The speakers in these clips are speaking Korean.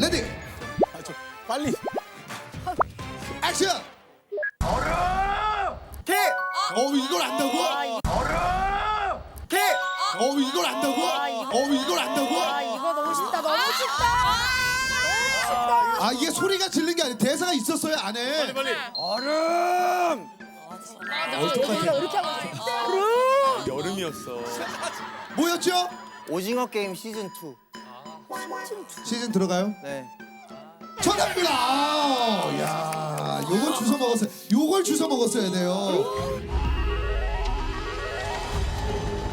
레디 아, 저 빨리. 액션 키! 어 이걸 안다고? 키! 어 이걸 안다고? 어 이걸 안다고? 아 이거 너무 쉽다 너무 쉽다 아 이게 소리가 질린 게 아니라 대사가 있었어요 안에 얼음! 이거 이렇게 하고 있어 여름이었어. 뭐였죠? 오징어 게임 시즌 2. 시즌 들어가요? 네. 정답입니다. 아, 야, 요걸 주워 먹었어요. 요걸 주워 먹었어야 돼요.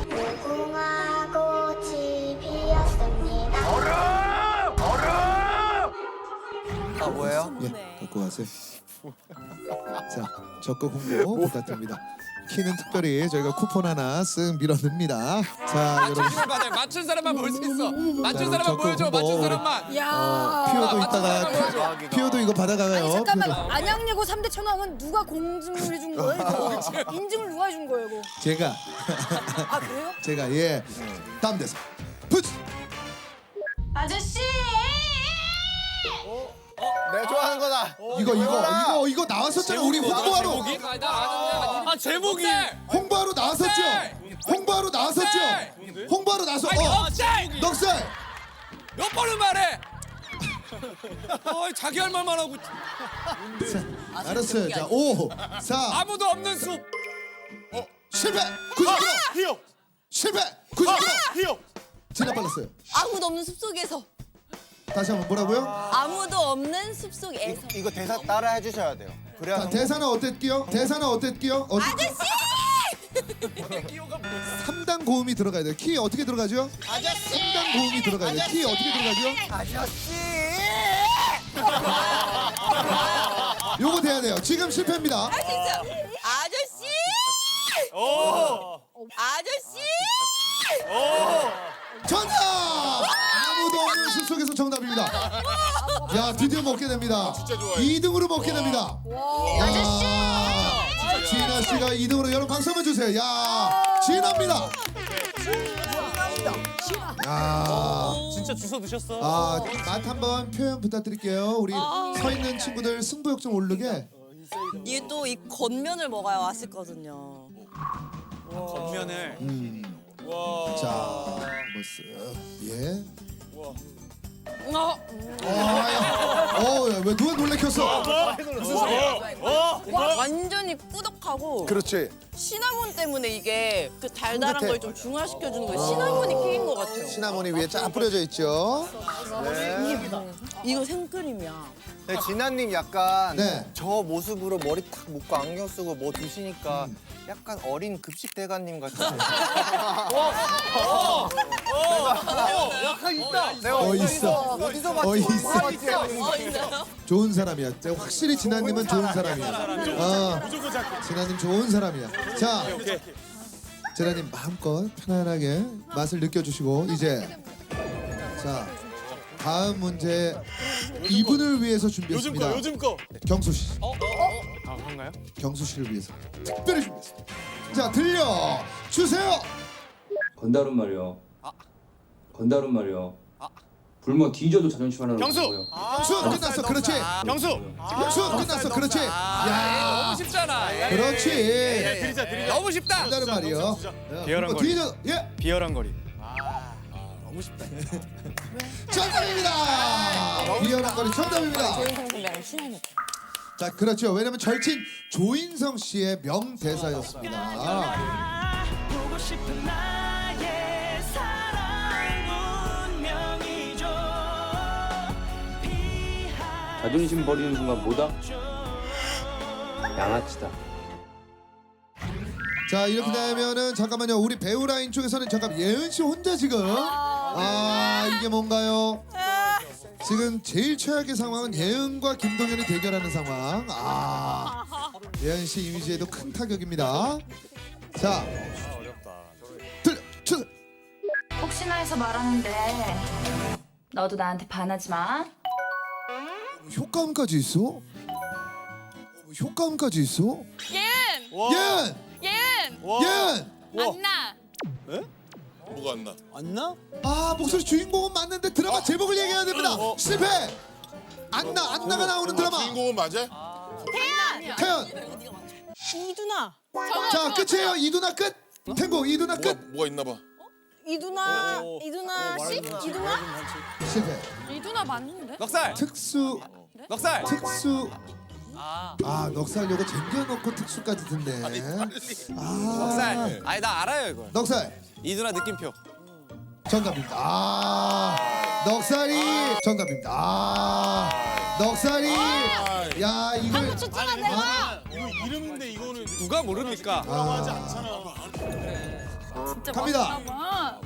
무궁화 꽃이 피었습니다. 아 뭐예요? 예, 갖고 가세요. 자, 적극 홍보 부탁드립니다. 키는 특별히 저희가 쿠폰 하나 쓱 밀어넣습니다. 자, 여러분. 받아요. 맞춘 사람만 볼 수 있어. 맞춘 자, 사람만 적극 보여줘. 홍보 맞춘 사람만. 야 피오도 맞춘 이따가 보여줘. 피오도 이거 받아가요. 아니 잠깐만 피오도. 안양예고 3대 천왕은 누가 공증을 해준 거예요 이거 인증을 누가 해준 거예요 이거 제가 아 그래요? 제가 예. 다음 대사. 푸츠. 아저씨! 내가 좋아하는 거다. 이거 이거 이거 이거 나왔었잖아요. 우리 홍보하러 제목이? 아. 아, 제목이. 홍보하러 나왔었죠. 홍보하러 나왔었죠. 홍보하러 나서 어. 넉살. 몇 번을 말해? 어, 자기 할 말만 하고 알았어요. 자, 5, 4, 아무도 없는 숲. 실패. 90kg. 히어! 실패. 90kg. 히어! 진짜 빨랐어요. 아무도 없는 숲속에서 다시 한번 뭐라고요? 아무도 없는 숲속에서 이거 대사 따라 해주셔야 돼요. 그래야 자. 대사는 어땠기요? 대사는 어땠기요? 어땠... 아저씨 3단 고음이 들어가야 돼요. 키 어떻게 들어가죠? 아저씨! 3단 고음이 들어가야 돼요. 키 어떻게 들어가죠? 아저씨! 요거 돼야 돼요. 지금 실패입니다. 할 수 있어요 아저씨 아저씨 정답! 아무도 없는 숲속에서 정답입니다. 야, 드디어 먹게 됩니다. 2등으로 먹게 됩니다. 아저씨! 진아 씨가 2등으로 여러분 박수 한번 주세요. 야, 진아입니다. 야, 진짜 주워 드셨어. 아, 맛 한번 표현 부탁드릴게요. 우리 서 있는 친구들 승부욕 좀 오르게. 이게 또이 겉면을 먹어야 맛있거든요 겉면을. 자, 뭐스 예. 어, 어, 야. 어, 야, 왜 누가 놀래켰어? 완전히 꾸덕하고 그렇지. 시나몬 때문에 이게 그 달달한. 걸 좀 중화시켜 주는 거예요 시나몬이 킥인 것 같아요 시나몬이 위에 쫙 뿌려져 있죠. 이거 생크림이야 네, 진아님 약간 네. 저 모습으로 머리 탁 묶고 안경 쓰고 뭐 드시니까 약간 어린 급식 대가님 같으세요. 약간 있다. 내가 어, 있어. 어디서 봤지? 어, 있어. 어 있어요? 좋은 사람이야. 확실히 진아님은 좋은 사람이야. 어, 진아님 좋은 사람이야. 자, 진아님 마음껏 편안하게 맛을 느껴주시고 이제 자 다음 문제 이분을 위해서 요즘 준비했습니다. 거, 요즘 거. 경수 씨, 아, 한가요? 경수 씨를 위해서 특별히 준비했습니다. 자 들려 주세요. 건달은 말이요. 건달은 말이요. 굶어 뒤져도 자존심 하나로 경수! 먹고요. 경수 끝났어. 그렇지. 경수! 경수 끝났어. 그렇지. 야, 너무 쉽잖아. 예. 그렇지. 드리자, 드리자. 너무 쉽다. 한다는 말이요. 비열한 어, 거리. 뒤져. 예. 비열한 거리. 정답입니다. 비열한 거리 정답입니다. 조인성 선배랑 친하니까 자, 그렇죠. 왜냐면 절친 조인성 씨의 명대사였습니다. 보고 싶은 나의 사랑 운명이죠 피할 자존심 버리는 순간 뭐다? 양아치다. 자, 이렇게 되면은 잠깐만요. 우리 배우 라인 쪽에서는 잠깐 예은 씨 혼자 지금 아, 이게 뭔가요? 지금 제일 최악의 상황은 예은과 김동현이 대결하는 상황. 아, 예은 씨 이미지에도 큰 타격입니다. 자, 들려 주세요. 혹시나 해서 말하는데 너도 나한테 반하지 마. 효과음까지 있어? 어, 효과음까지 있어? 예은! 옌! 와. 예은! 안나! 뭐가 안 나? 안 나? 아 목소리 주인공은 맞는데 드라마 제목을 얘기해야 됩니다. 실패. 안나 안나가 나오는 드라마. 주인공은 맞아? 태연. 이두나. 자 끝이에요. 이두나 끝. 탱고 이두나 뭐가 끝. 뭐가 있나 봐. 이두나. 이두나 씨? 이두나? 실패. 이두나 맞는데? 넉살. 특수 넉살. 특수. 아 넉살 요거 쟁겨놓고 특수까지 듣네. 아 넉살. 아니 나 알아요 이거. 넉살 이누나 느낌표. 정답입니다. 아 넉살이 정답입니다. 아 넉살이 야 이걸 추천한 내가 이름인데 이거는 누가 모릅니까? 아, 진짜 갑니다. 맞나 봐.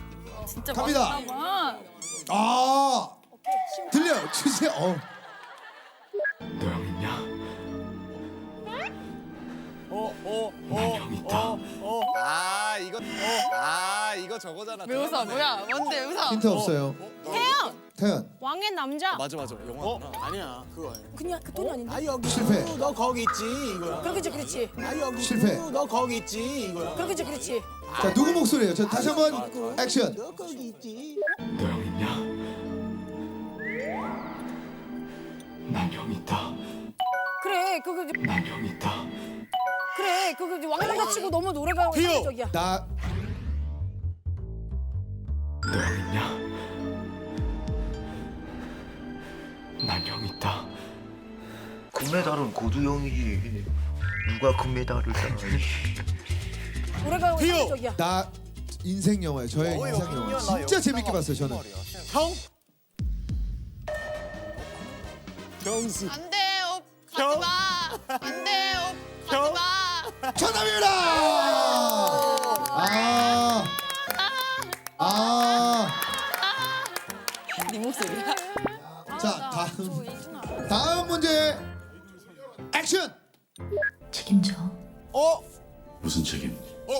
진짜 갑니다. 맞나 봐. 아 들려 주세요. 어. 너형 있냐? 난형 있다 아 이거 아 이거 저거잖아. 왜 웃어? 뭐야? 뭔데 웃어? 힌트 없어요. 태연. 태연 왕의 남자. 맞아 맞아 영화. 아니야 그거 아니야. 그냥 그 돈이 아닌데? 아 여기 실패. 너 거기 있지 이거야. 그렇겠지, 그렇지. 아 여기 실패. 너 거기 있지 이거야. 그렇겠지, 그렇지. 자 누구 목소리예요? 저 다시 한번 액션. 너 거기 있지. 너형 있냐? 난형 있다 그래, 그거 난형 있다 그래, 그거 왕의 남자 치고 너무 노래가 적이야. 나 너형 있냐? 난형 있다 금메달은 고두영이지. 누가 금메달을 따? 노래가 적이야. 나 인생 영화예요. 저의 인생 영화. 진짜 재밌게 봤어요 저는. 형. 경수. 안 돼, 오, 가지 마. 안 돼, 오, 가지 마. 정답입니다. 아. 아. 네 목소리야. 자 다음 다음 문제 액션. 책임져. 어? 무슨 책임? 어?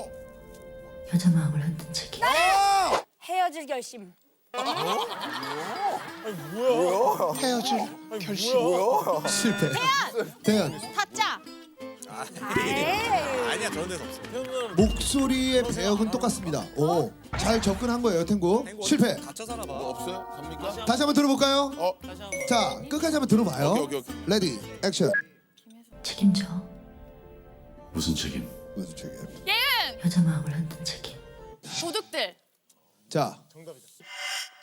여자 마음을 흔든 책임. 헤어질 결심. 헤어질 결심. 실패. 대현 타짜. 아니야 저런 데서 없어. 목소리의 배역은 똑같습니다. 오, 잘 접근한 거예요, 탱고. 실패. 갇혀 살아 봐. 뭐 없어요? 갑니까? 다시 한번 들어볼까요? 어? 자, 끝까지 한번 들어봐요. 오케이, 오케이, 오케이. 레디, 액션. 책임져. 무슨 책임? 무슨 책임? 여자 마음을 흔든 책임. 도둑들. 자,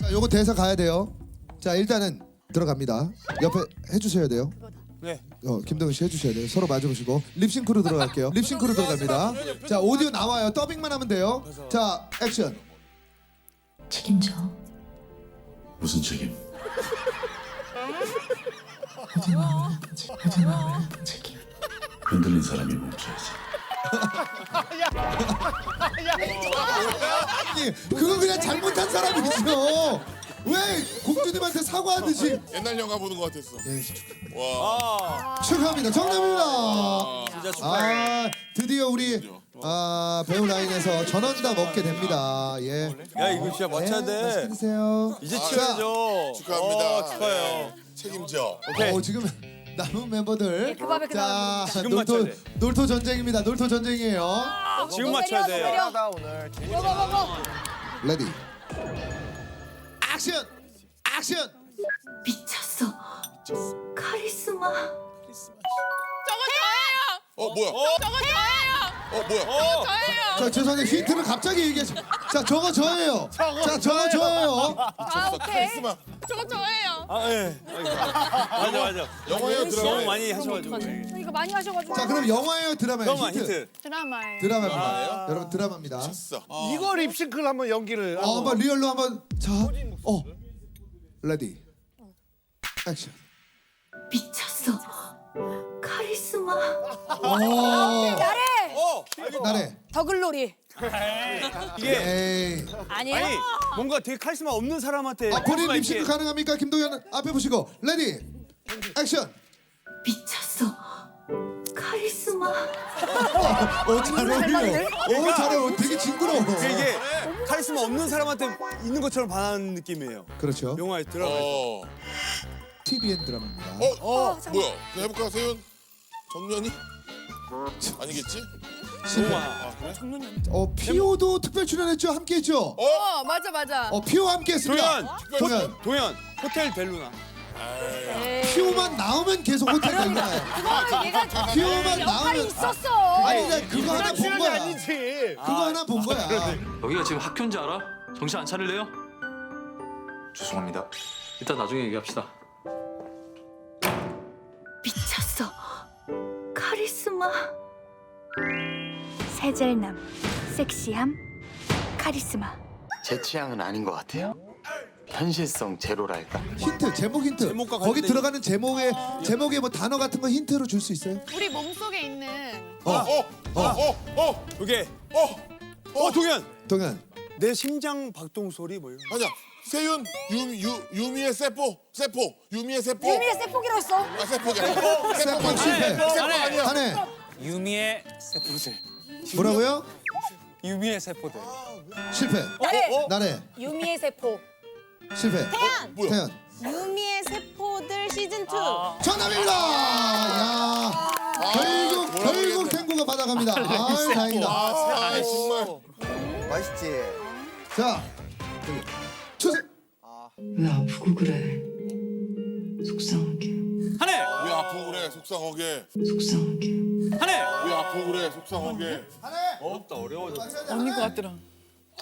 자, 요거 대사 가야 돼요. 자, 일단은 들어갑니다. 옆에 해주셔야 돼요. 네. 어, 김동현 씨 해주셔야 돼요. 서로 마주보시고 립싱크로 들어갈게요. 립싱크로 들어갑니다. 자, 오디오 나와요. 더빙만 하면 돼요. 자, 액션. 책임져. 무슨 책임? 마음을 흔든 책임. 흔들린 사람이 멈춰야지 아니, 그거 그냥 잘못한 사람이죠. 왜 공주님한테 사과하듯이? 옛날 영화 보는 것 같았어. 예, 와. 축하합니다. 정답입니다. 진짜 축하해. 아 드디어 우리 아, 배우 라인에서 전원 다 먹게 됩니다. 예. 야 이거 진짜 맞춰야 네, 맛있게 돼. 드세요. 이제 자, 치워야죠. 축하합니다. 어, 축하해요. 책임져. 오케이. 어, 지금 남은 멤버들 그 밥에 그자 지금 놀토 맞춰야 돼. 놀토 전쟁입니다. 놀토 전쟁이에요. 지금 맞춰야 돼. 하다 오늘 레디. 액션. 액션. 미쳤어. 카리스마. 어 뭐야? 저거 저예요. 어 뭐야? 저예요. 자 죄송한데 힌트를 갑자기 얘기하시. 자 저거 저예요. 자 저거 저예요. 아, 오케이. 카리스마. 저거 저예요. 아 예. 맞아 맞아. 영화예요 너무 드라마. 많이 하셔가지고. 이거 많이 하셔가지고. 자 그럼 영화예요 드라마예요? 잠깐만 힌트. 드라마에. 드라마입니다. 여러분 드라마입니다. 있어. 이거 립싱크를 한번 연기를. 어, 한번 리얼로 한번 자, 어, 레디, 액션. 미쳤어. 카리스마. 오, 나래. 어 나래. 더글로리. 이게 에이. 아니에요? 아니 뭔가 되게 카리스마 없는 사람한테 아 본인 립싱크. 가능합니까? 김동현 앞에 보시고 레디, 액션. 미쳤어. 카리스마. 오, 잘 어울려. 오, 잘해. 오, 되게 징그러워. 이게 카리스마 없는 사람한테 있는 것처럼 반하는 느낌이에요. 그렇죠. 영화에 들어가. 어. TVN 드라마입니다. 어? 어? 뭐야? 그냥 해볼까 세윤? 정면이? 아니겠지? 아, 어 피오도 특별 출연했죠. 함께했죠. 어 맞아 맞아. 어 피오 함께했습니다. 도현. 도현 호텔 벨루나 에이. 피오만 나오면 계속 호텔 가는 거야. 그거는 피오만 역할이 나오면 있었어. 아니 나 그거 하나 본 거야. 아니지 그거 하나 본 거야. 여기가 지금 학교인 지 알아? 정신 안 차릴래요? 죄송합니다. 일단 나중에 얘기합시다. 미쳤어. 카리스마. 세젤남. 섹시함. 카리스마. 제 취향은 아닌 것 같아요. 현실성 제로랄까? 힌트 제목 힌트. 제목과 거기 관련된 들어가는 제목에 제목에 뭐 단어 같은 거 힌트로 줄 수 있어요? 우리 몸속에 있는 어. 어 어 어어 그게 어. 어 도현 동현. 내 심장 박동 소리 뭐 거. 아니야 세윤 유 유 유미의 세포 세포 유미의 세포 유미의 세포기로 했어. 아 세포야 세포 세포 실패. 세포 아니야 한해 유미의 세포들 뭐라고요? 유미의 세포들 실패. 나래. 나래 유미의 세포. 실패. 태연. 뭐야? 태연. 유미의 세포들 시즌 2. 정답입니다. 야 결국 뭐라 결국 그랬네. 탱구가 받아갑니다. 아 다행이다. 아 정말 맛있지? 자 주세. 왜 아프고 그래? 속상하게. 한해 왜 아프고 그래 속상하게 속상하게. 한해 왜 아프고 그래 속상하게 어렵다 어려워졌어 아닌 것 같더라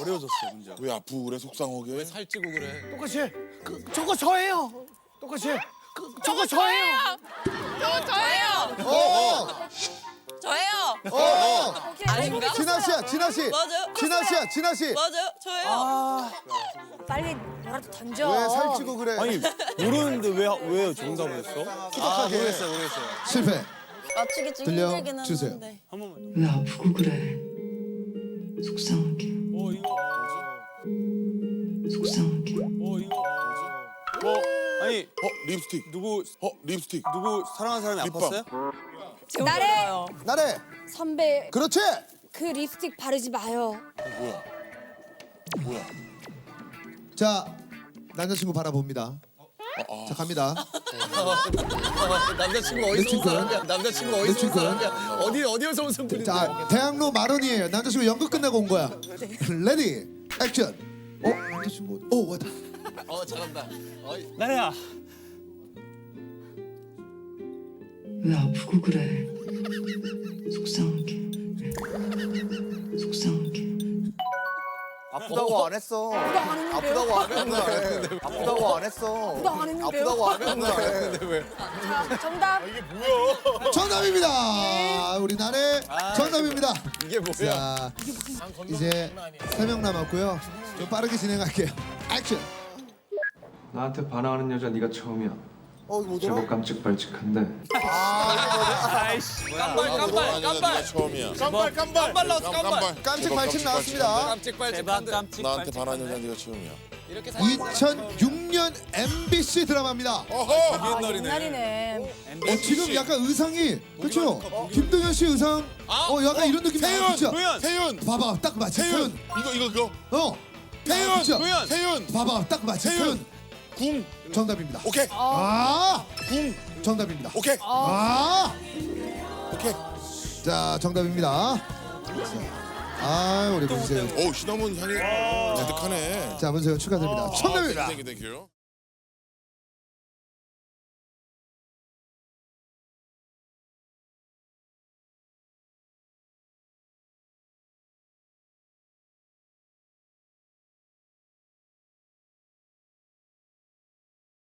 어려워졌어 문제가 왜 아프고 그래 속상하게 살찌고 그래. 똑같이 그, 저거 저예요 똑같이 그, 저거 저예요 저예요. 어. 저예요. 어. 아닌가? 진아 씨야 진아 씨. 맞아요. 진아 씨야 진아 씨. 맞아요. 저예요. 아 빨리 뭐라도 던져. 왜 살찌고 그래? 아니 모르는데 왜 왜 정답을 했어? 아, 모르겠어요 모르겠어요 실패. 맞추기 좀 들려? 힘들긴 주세요. 하는데. 한 번만 왜 아프고 그래? 속상하게. 어 이거 속상하게. 어 이거 뭐 아니 어 립스틱 누구 어 립스틱 누구 사랑하는 사람이 립밤. 아팠어요? 나래. 나래. 선배 그렇지. 그 립스틱 바르지 마요. 뭐야 뭐야 자 남자친구 바라봅니다. 자 갑니다. 남자친구 내 친구. 남자친구 내 친구. 어디 어디에서 웃음 뿌리는 자 대학로 마론이에요. 남자친구 연극 끝나고 온 거야. 레디 액션. 어 남자친구. 오 왔다. 어 잘한다. 나래야 왜 아프고 그래? 속상하게. 속상하게. 아프다고 안 했어. 안 했는데요? 아프다고 안 했는데. 아프다고 안 했어. 나안 했는데요? 아프다고 안 했는데. 자, 정답. 정답입니다. 우리 나래 정답입니다. 이게 뭐야? 자 이제 세 명 남았고요. 좀 빠르게 진행할게요. 액션. 나한테 반항하는 여자 네가 처음이야. 어 이거 제법 뭐더라? 깜찍발찍한데 아이씨 깜발 깜발 깜발. 처음이야 깜발 깜발 깜발 나왔어 깜발. 깜찍 발칙 나왔습니다. 깜찍발찍 깜찍. 나한테 반한 여자 네가 처음이야 이렇게 2006년 MBC 드라마입니다. 어허 아, 옛날이네. 어, 지금 약간 의상이 그렇죠? 김동현 씨 의상 어 약간 이런 느낌 나요. 그렇죠? 도현 세윤 봐봐 딱 맞지. 세윤 세윤. 이거 이거 그거 어. 세윤 그렇죠? 도현 세윤 봐봐 딱 맞지. 세윤. 세윤. 궁 정답입니다. 오케이 아 궁 정답입니다. 오케이 아. 오케이 자 정답입니다. 아 우리 문세윤. 오 시나몬 향이 가득하네 자 문세윤 축하드립니다. 정답입니다. 땡큐 땡큐